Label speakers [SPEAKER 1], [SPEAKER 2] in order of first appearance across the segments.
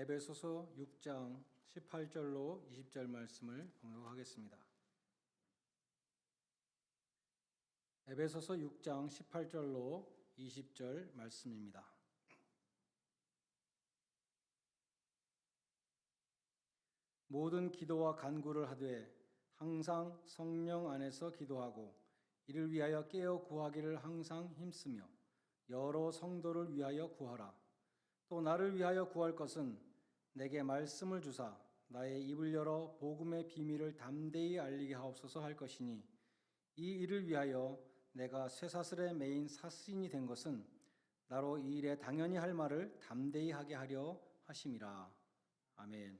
[SPEAKER 1] 에베소서 6장 18절로 20절 말씀을 봉독하겠습니다. 에베소서 6장 18절로 20절 말씀입니다. 모든 기도와 간구를 하되 항상 성령 안에서 기도하고 이를 위하여 깨어 구하기를 항상 힘쓰며 여러 성도를 위하여 구하라. 또 나를 위하여 구할 것은 내게 말씀을 주사 나의 입을 열어 복음의 비밀을 담대히 알리게 하옵소서 할 것이니 이 일을 위하여 내가 쇠사슬에 매인 사스인이 된 것은 나로 이 일에 당연히 할 말을 담대히 하게 하려 하심이라. 아멘.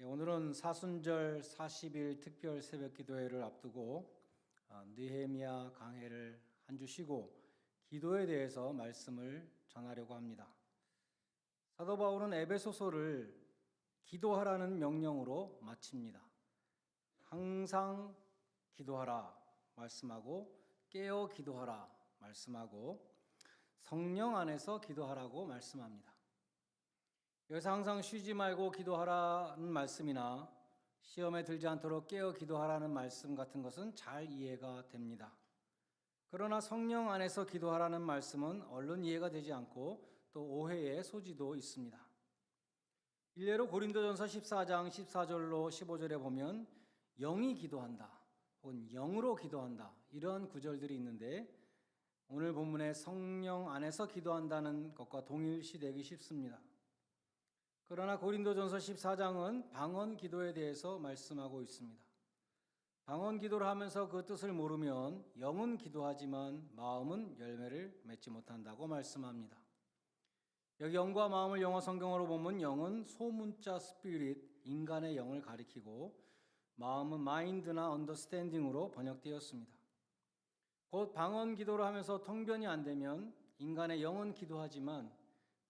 [SPEAKER 1] 예, 오늘은 사순절 40일 특별 새벽 기도회를 앞두고 아, 느헤미야 강해를 한 주 쉬고 기도에 대해서 말씀을 전하려고 합니다. 사도 바울은 에베소서를 기도하라는 명령으로 마칩니다. 항상 기도하라 말씀하고 깨어 기도하라 말씀하고 성령 안에서 기도하라고 말씀합니다. 여기서 항상 쉬지 말고 기도하라는 말씀이나 시험에 들지 않도록 깨어 기도하라는 말씀 같은 것은 잘 이해가 됩니다. 그러나 성령 안에서 기도하라는 말씀은 얼른 이해가 되지 않고 또 오해의 소지도 있습니다. 일례로 고린도전서 14장 14절로 15절에 보면 영이 기도한다 혹은 영으로 기도한다 이런 구절들이 있는데 오늘 본문에 성령 안에서 기도한다는 것과 동일시되기 쉽습니다. 그러나 고린도전서 14장은 방언 기도에 대해서 말씀하고 있습니다. 방언 기도를 하면서 그 뜻을 모르면 영은 기도하지만 마음은 열매를 맺지 못한다고 말씀합니다. 여기 영과 마음을 영어 성경으로 보면 영은 소문자 스피릿 인간의 영을 가리키고 마음은 마인드나 언더스탠딩으로 번역되었습니다. 곧 방언 기도를 하면서 통변이 안 되면 인간의 영은 기도하지만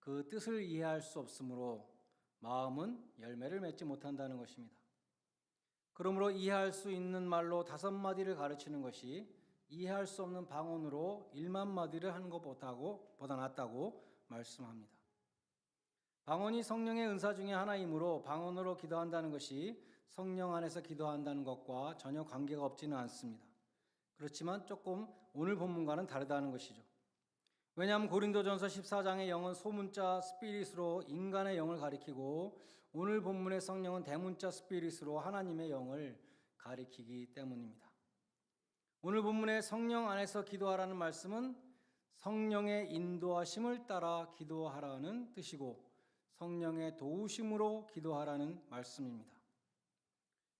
[SPEAKER 1] 그 뜻을 이해할 수 없으므로 마음은 열매를 맺지 못한다는 것입니다. 그러므로 이해할 수 있는 말로 다섯 마디를 가르치는 것이 이해할 수 없는 방언으로 일만 마디를 하는 것보다고 보다 낫다고 말씀합니다. 방언이 성령의 은사 중의 하나이므로 방언으로 기도한다는 것이 성령 안에서 기도한다는 것과 전혀 관계가 없지는 않습니다. 그렇지만 조금 오늘 본문과는 다르다는 것이죠. 왜냐하면 고린도전서 14장의 영은 소문자 스피릿으로 인간의 영을 가리키고 오늘 본문의 성령은 대문자 스피릿으로 하나님의 영을 가리키기 때문입니다. 오늘 본문의 성령 안에서 기도하라는 말씀은 성령의 인도하심을 따라 기도하라는 뜻이고 성령의 도우심으로 기도하라는 말씀입니다.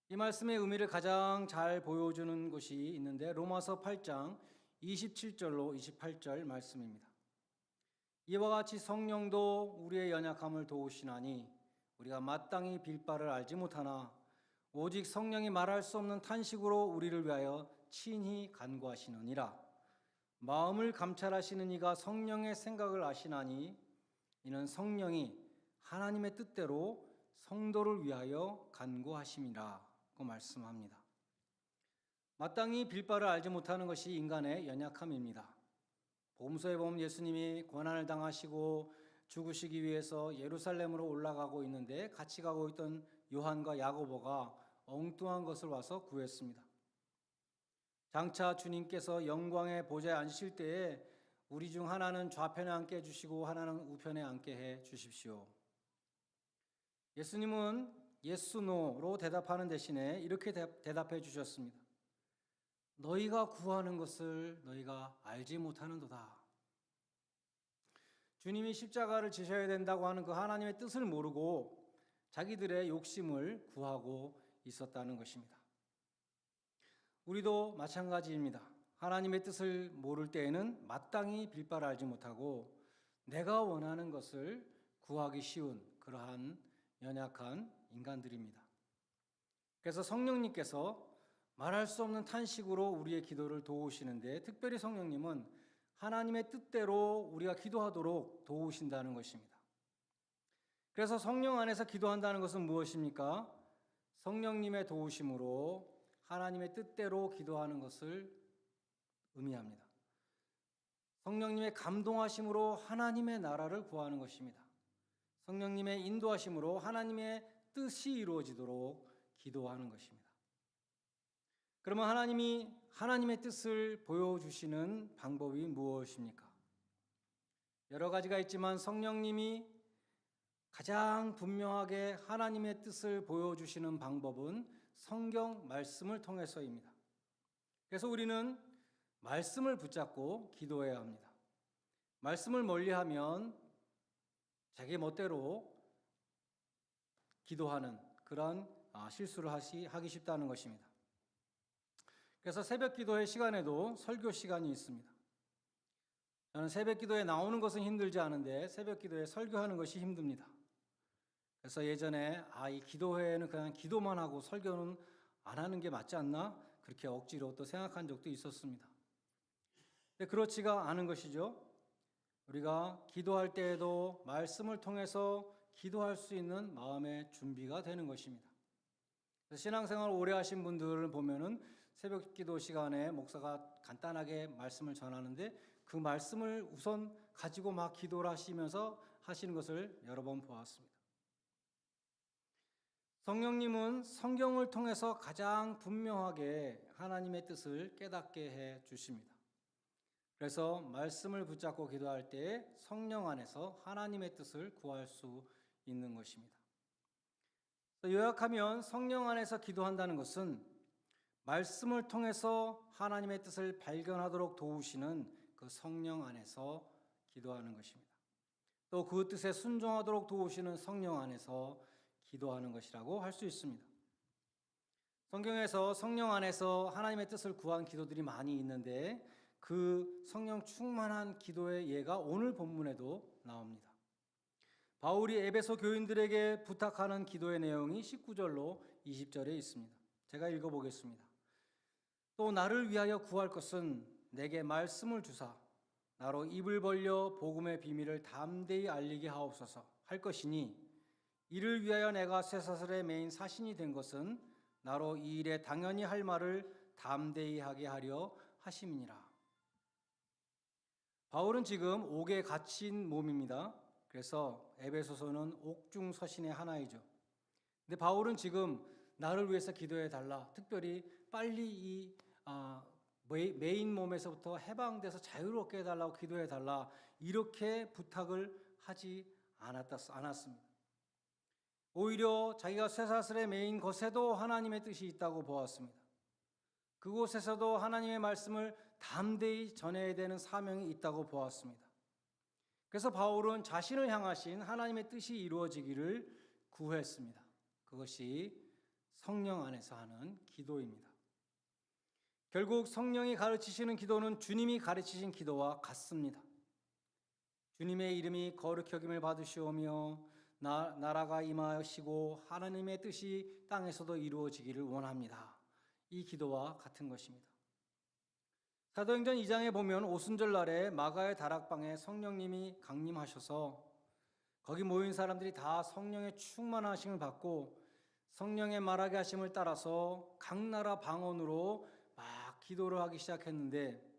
[SPEAKER 1] 이 말씀의 의미를 가장 잘 보여주는 것이 있는데 로마서 8장 27절로 28절 말씀입니다. 이와 같이 성령도 우리의 연약함을 도우시나니 우리가 마땅히 빌 바를 알지 못하나 오직 성령이 말할 수 없는 탄식으로 우리를 위하여 친히 간구하시느니라. 마음을 감찰하시는 이가 성령의 생각을 아시나니 이는 성령이 하나님의 뜻대로 성도를 위하여 간구하심이라고 말씀합니다. 마땅히 빌 바를 알지 못하는 것이 인간의 연약함입니다. 복음서에 보면 예수님이 고난을 당하시고 죽으시기 위해서 예루살렘으로 올라가고 있는데 같이 가고 있던 요한과 야고보가 엉뚱한 것을 와서 구했습니다. 장차 주님께서 영광의 보좌에 앉으실 때에 우리 중 하나는 좌편에 앉게 해주시고 하나는 우편에 앉게 해 주십시오. 예수님은 예스노로 대답하는 대신에 이렇게 대답해 주셨습니다. 너희가 구하는 것을 너희가 알지 못하는도다. 주님이 십자가를 지셔야 된다고 하는 그 하나님의 뜻을 모르고 자기들의 욕심을 구하고 있었다는 것입니다. 우리도 마찬가지입니다. 하나님의 뜻을 모를 때에는 마땅히 빌바를 알지 못하고 내가 원하는 것을 구하기 쉬운 그러한 연약한 인간들입니다. 그래서 성령님께서 말할 수 없는 탄식으로 우리의 기도를 도우시는데 특별히 성령님은 하나님의 뜻대로 우리가 기도하도록 도우신다는 것입니다. 그래서 성령 안에서 기도한다는 것은 무엇입니까? 성령님의 도우심으로 하나님의 뜻대로 기도하는 것을 의미합니다. 성령님의 감동하심으로 하나님의 나라를 구하는 것입니다. 성령님의 인도하심으로 하나님의 뜻이 이루어지도록 기도하는 것입니다. 그러면 하나님이 하나님의 뜻을 보여주시는 방법이 무엇입니까? 여러 가지가 있지만 성령님이 가장 분명하게 하나님의 뜻을 보여주시는 방법은 성경 말씀을 통해서입니다. 그래서 우리는 말씀을 붙잡고 기도해야 합니다. 말씀을 멀리하면 자기 멋대로 기도하는 그런 아, 실수를 하기 쉽다는 것입니다. 그래서 새벽 기도회 시간에도 설교 시간이 있습니다. 저는 새벽 기도에 나오는 것은 힘들지 않은데 새벽 기도에 설교하는 것이 힘듭니다. 그래서 예전에 아, 이 기도회에는 그냥 기도만 하고 설교는 안 하는 게 맞지 않나? 그렇게 억지로 또 생각한 적도 있었습니다. 근데 그렇지가 않은 것이죠. 우리가 기도할 때에도 말씀을 통해서 기도할 수 있는 마음의 준비가 되는 것입니다. 신앙생활 오래 하신 분들을 보면은 새벽 기도 시간에 목사가 간단하게 말씀을 전하는데 그 말씀을 우선 가지고 막 기도를 하시면서 하시는 것을 여러 번 보았습니다. 성령님은 성경을 통해서 가장 분명하게 하나님의 뜻을 깨닫게 해 주십니다. 그래서 말씀을 붙잡고 기도할 때 성령 안에서 하나님의 뜻을 구할 수 있는 것입니다. 요약하면 성령 안에서 기도한다는 것은 말씀을 통해서 하나님의 뜻을 발견하도록 도우시는 그 성령 안에서 기도하는 것입니다. 또 그 뜻에 순종하도록 도우시는 성령 안에서 기도하는 것이라고 할 수 있습니다. 성경에서 성령 안에서 하나님의 뜻을 구한 기도들이 많이 있는데 그 성령 충만한 기도의 예가 오늘 본문에도 나옵니다. 바울이 에베소 교인들에게 부탁하는 기도의 내용이 19절로 20절에 있습니다. 제가 읽어보겠습니다. 또 나를 위하여 구할 것은 내게 말씀을 주사 나로 입을 벌려 복음의 비밀을 담대히 알리게 하옵소서 할 것이니 이를 위하여 내가 쇠사슬에 매인 사신이 된 것은 나로 이 일에 당연히 할 말을 담대히 하게 하려 하심이니라. 바울은 지금 옥에 갇힌 몸입니다. 그래서 에베소서는 옥중 서신의 하나이죠. 근데 바울은 지금 나를 위해서 기도해 달라. 특별히 빨리 이 아, 메인 몸에서부터 해방돼서 자유롭게 해달라고 기도해 달라. 이렇게 부탁을 하지 않았습니다. 오히려 자기가 쇠사슬의 메인 것에도 하나님의 뜻이 있다고 보았습니다. 그곳에서도 하나님의 말씀을 담대히 전해야 되는 사명이 있다고 보았습니다. 그래서 바울은 자신을 향하신 하나님의 뜻이 이루어지기를 구했습니다. 그것이 성령 안에서 하는 기도입니다. 결국 성령이 가르치시는 기도는 주님이 가르치신 기도와 같습니다. 주님의 이름이 거룩히 여김을 받으시오며 나, 나라가 임하시고 하나님의 뜻이 땅에서도 이루어지기를 원합니다. 이 기도와 같은 것입니다. 사도행전 2장에 보면 오순절 날에 마가의 다락방에 성령님이 강림하셔서 거기 모인 사람들이 다 성령의 충만하심을 받고 성령의 말하게 하심을 따라서 각 나라 방언으로 막 기도를 하기 시작했는데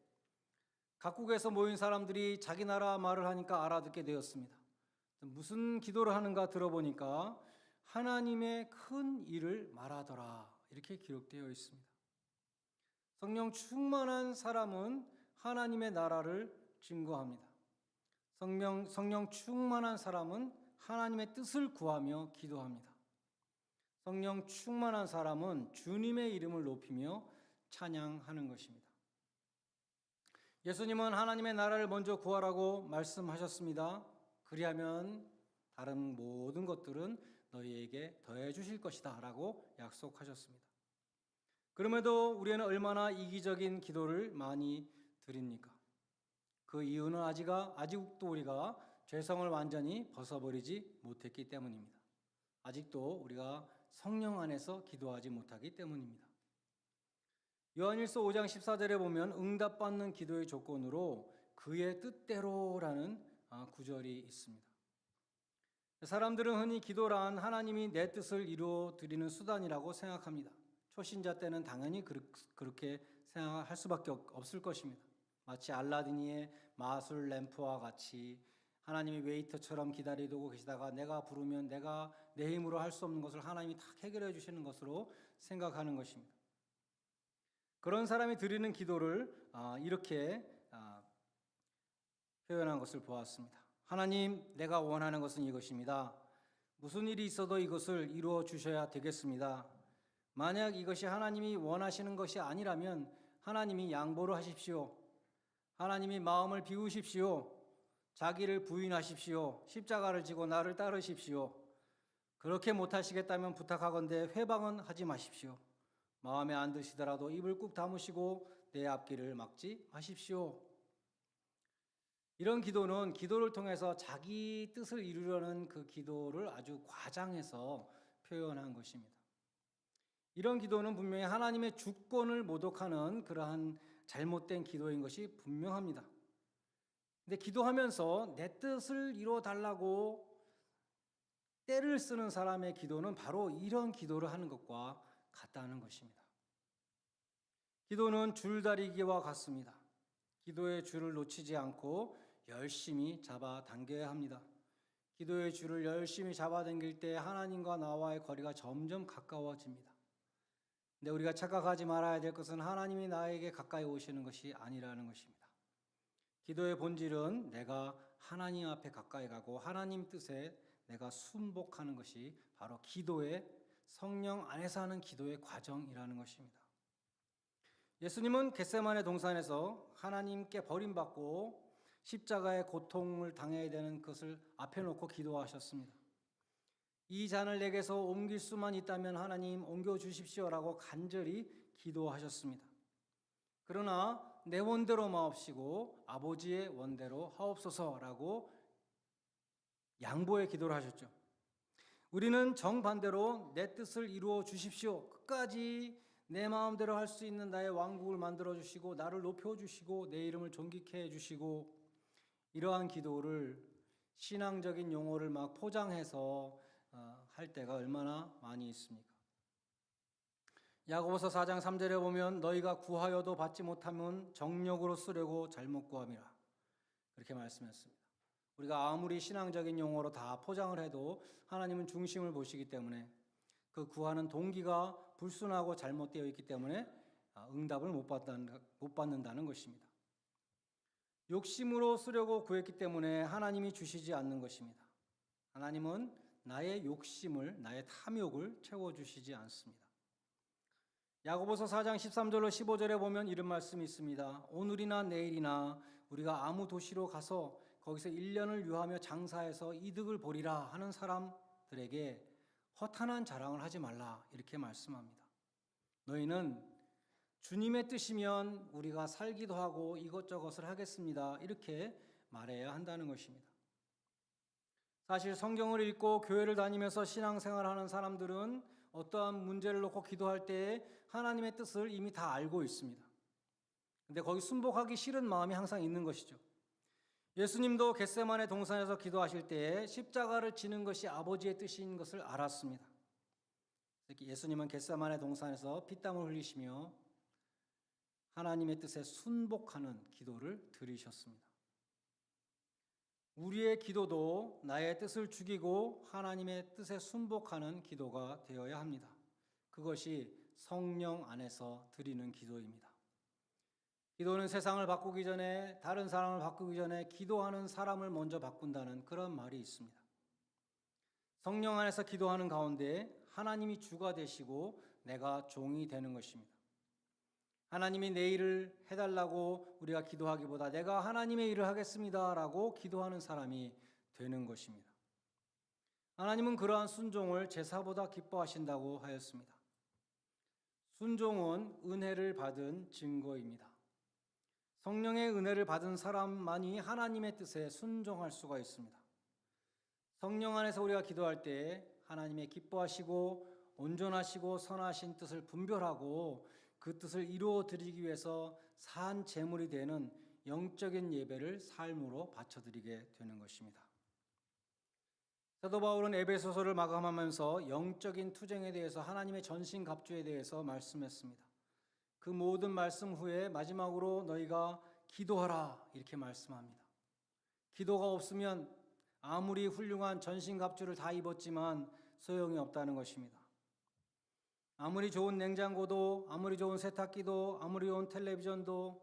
[SPEAKER 1] 각국에서 모인 사람들이 자기 나라 말을 하니까 알아듣게 되었습니다. 무슨 기도를 하는가 들어보니까 하나님의 큰 일을 말하더라 이렇게 기록되어 있습니다. 성령 충만한 사람은 하나님의 나라를 증거합니다. 성령, 성령 충만한 사람은 하나님의 뜻을 구하며 기도합니다. 성령 충만한 사람은 주님의 이름을 높이며 찬양하는 것입니다. 예수님은 하나님의 나라를 먼저 구하라고 말씀하셨습니다. 그리하면 다른 모든 것들은 너희에게 더해 주실 것이다 라고 약속하셨습니다. 그럼에도 우리는 얼마나 이기적인 기도를 많이 드립니까? 그 이유는 아직 아직도 우리가 죄성을 완전히 벗어버리지 못했기 때문입니다. 아직도 우리가 성령 안에서 기도하지 못하기 때문입니다. 요한일서 5장 14절에 보면 응답받는 기도의 조건으로 그의 뜻대로라는 아, 구절이 있습니다. 사람들은 흔히 기도란 하나님이 내 뜻을 이루어 드리는 수단이라고 생각합니다. 초신자 때는 당연히 그렇게 생각할 수밖에 없을 것입니다. 마치 알라딘의 마술 램프와 같이 하나님이 웨이터처럼 기다리고 계시다가 내가 부르면 내가 내 힘으로 할 수 없는 것을 하나님이 다 해결해 주시는 것으로 생각하는 것입니다. 그런 사람이 드리는 기도를 아, 이렇게 아, 표현한 것을 보았습니다. 하나님, 내가 원하는 것은 이것입니다. 무슨 일이 있어도 이것을 이루어 주셔야 되겠습니다. 만약 이것이 하나님이 원하시는 것이 아니라면 하나님이 양보를 하십시오. 하나님이 마음을 비우십시오. 자기를 부인하십시오. 십자가를 지고 나를 따르십시오. 그렇게 못하시겠다면 부탁하건대 회방은 하지 마십시오. 마음에 안 드시더라도 입을 꾹 다무시고 내 앞길을 막지 마십시오. 이런 기도는 기도를 통해서 자기 뜻을 이루려는 그 기도를 아주 과장해서 표현한 것입니다. 이런 기도는 분명히 하나님의 주권을 모독하는 그러한 잘못된 기도인 것이 분명합니다. 근데 기도하면서 내 뜻을 이루어 달라고 때를 쓰는 사람의 기도는 바로 이런 기도를 하는 것과 같다는 것입니다. 기도는 줄다리기와 같습니다. 기도의 줄을 놓치지 않고 열심히 잡아 당겨야 합니다. 기도의 줄을 열심히 잡아 당길 때 하나님과 나와의 거리가 점점 가까워집니다. 근데 우리가 착각하지 말아야 될 것은 하나님이 나에게 가까이 오시는 것이 아니라는 것입니다. 기도의 본질은 내가 하나님 앞에 가까이 가고 하나님 뜻에 내가 순복하는 것이 바로 기도의 성령 안에서 하는 기도의 과정이라는 것입니다. 예수님은 겟세만의 동산에서 하나님께 버림받고 십자가의 고통을 당해야 되는 것을 앞에 놓고 기도하셨습니다. 이 잔을 내게서 옮길 수만 있다면 하나님 옮겨 주십시오라고 간절히 기도하셨습니다. 그러나 내 원대로 마옵시고 아버지의 원대로 하옵소서라고 양보의 기도를 하셨죠. 우리는 정반대로 내 뜻을 이루어 주십시오. 끝까지 내 마음대로 할 수 있는 나의 왕국을 만들어 주시고 나를 높여 주시고 내 이름을 존귀케 해 주시고 이러한 기도를 신앙적인 용어를 막 포장해서 어, 할 때가 얼마나 많이 있습니까? 야고보서 4장 3절에 보면 너희가 구하여도 받지 못하면 정력으로 쓰려고 잘못 구함이라. 그렇게 말씀했습니다. 우리가 아무리 신앙적인 용어로 다 포장을 해도 하나님은 중심을 보시기 때문에 그 구하는 동기가 불순하고 잘못되어 있기 때문에 아, 응답을 못 받는다는 것입니다. 욕심으로 쓰려고 구했기 때문에 하나님이 주시지 않는 것입니다. 하나님은 나의 욕심을, 나의 탐욕을 채워 주시지 않습니다. 야고보서 4장 13절로 15절에 보면 이런 말씀이 있습니다. 오늘이나 내일이나 우리가 아무 도시로 가서 거기서 1년을 유하며 장사해서 이득을 보리라 하는 사람들에게 허탄한 자랑을 하지 말라 이렇게 말씀합니다. 너희는 주님의 뜻이면 우리가 살기도 하고 이것저것을 하겠습니다. 이렇게 말해야 한다는 것입니다. 사실 성경을 읽고 교회를 다니면서 신앙생활 하는 사람들은 어떠한 문제를 놓고 기도할 때 하나님의 뜻을 이미 다 알고 있습니다. 근데 거기 순복하기 싫은 마음이 항상 있는 것이죠. 예수님도 겟세만의 동산에서 기도하실 때 십자가를 지는 것이 아버지의 뜻인 것을 알았습니다. 예수님은 겟세만의 동산에서 피땀을 흘리시며 하나님의 뜻에 순복하는 기도를 드리셨습니다. 우리의 기도도 나의 뜻을 죽이고 하나님의 뜻에 순복하는 기도가 되어야 합니다. 그것이 성령 안에서 드리는 기도입니다. 기도는 세상을 바꾸기 전에 다른 사람을 바꾸기 전에 기도하는 사람을 먼저 바꾼다는 그런 말이 있습니다. 성령 안에서 기도하는 가운데 하나님이 주가 되시고 내가 종이 되는 것입니다. 하나님이 내 일을 해달라고 우리가 기도하기보다 내가 하나님의 일을 하겠습니다라고 기도하는 사람이 되는 것입니다. 하나님은 그러한 순종을 제사보다 기뻐하신다고 하였습니다. 순종은 은혜를 받은 증거입니다. 성령의 은혜를 받은 사람만이 하나님의 뜻에 순종할 수가 있습니다. 성령 안에서 우리가 기도할 때 하나님의 기뻐하시고 온전하시고 선하신 뜻을 분별하고 그 뜻을 이루어 드리기 위해서 산 제물이 되는 영적인 예배를 삶으로 바쳐 드리게 되는 것입니다. 사도 바울은 에베소서를 마감하면서 영적인 투쟁에 대해서 하나님의 전신 갑주에 대해서 말씀했습니다. 그 모든 말씀 후에 마지막으로 너희가 기도하라 이렇게 말씀합니다. 기도가 없으면 아무리 훌륭한 전신 갑주를 다 입었지만 소용이 없다는 것입니다. 아무리 좋은 냉장고도, 아무리 좋은 세탁기도, 아무리 좋은 텔레비전도,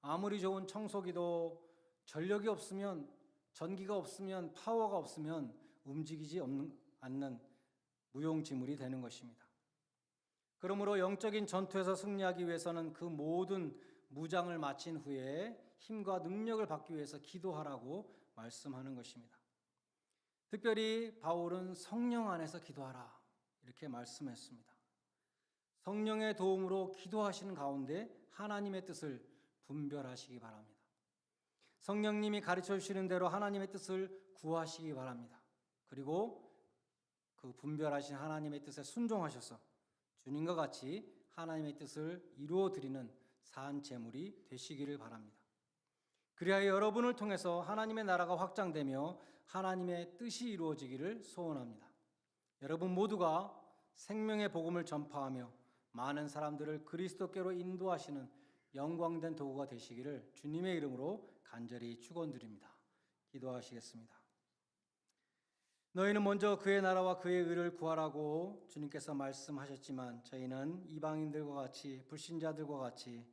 [SPEAKER 1] 아무리 좋은 청소기도 전력이 없으면 전기가 없으면 파워가 없으면 움직이지 않는 무용지물이 되는 것입니다. 그러므로 영적인 전투에서 승리하기 위해서는 그 모든 무장을 마친 후에 힘과 능력을 받기 위해서 기도하라고 말씀하는 것입니다. 특별히 바울은 성령 안에서 기도하라 이렇게 말씀했습니다. 성령의 도움으로 기도하시는 가운데 하나님의 뜻을 분별하시기 바랍니다. 성령님이 가르쳐 주시는 대로 하나님의 뜻을 구하시기 바랍니다. 그리고 그 분별하신 하나님의 뜻에 순종하셔서 주님과 같이 하나님의 뜻을 이루어 드리는 산 제물이 되시기를 바랍니다. 그리하여 여러분을 통해서 하나님의 나라가 확장되며 하나님의 뜻이 이루어지기를 소원합니다. 여러분 모두가 생명의 복음을 전파하며 많은 사람들을 그리스도께로 인도하시는 영광된 도구가 되시기를 주님의 이름으로 간절히 축원드립니다. 기도하시겠습니다. 너희는 먼저 그의 나라와 그의 의를 구하라고 주님께서 말씀하셨지만 저희는 이방인들과 같이 불신자들과 같이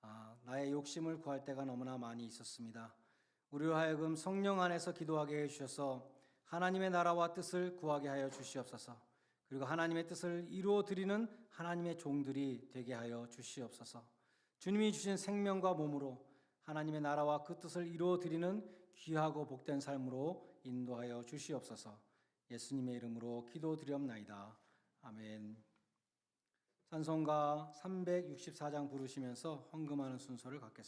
[SPEAKER 1] 아, 나의 욕심을 구할 때가 너무나 많이 있었습니다. 우리로 하여금 성령 안에서 기도하게 해 주셔서 하나님의 나라와 뜻을 구하게 하여 주시옵소서. 그리고 하나님의 뜻을 이루어 드리는 하나님의 종들이 되게 하여 주시옵소서. 주님이 주신 생명과 몸으로 하나님의 나라와 그 뜻을 이루어 드리는 귀하고 복된 삶으로 인도하여 주시옵소서. 예수님의 이름으로 기도드리옵나이다. 아멘. 찬송가 364장 부르시면서 헌금하는 순서를 갖겠습니다.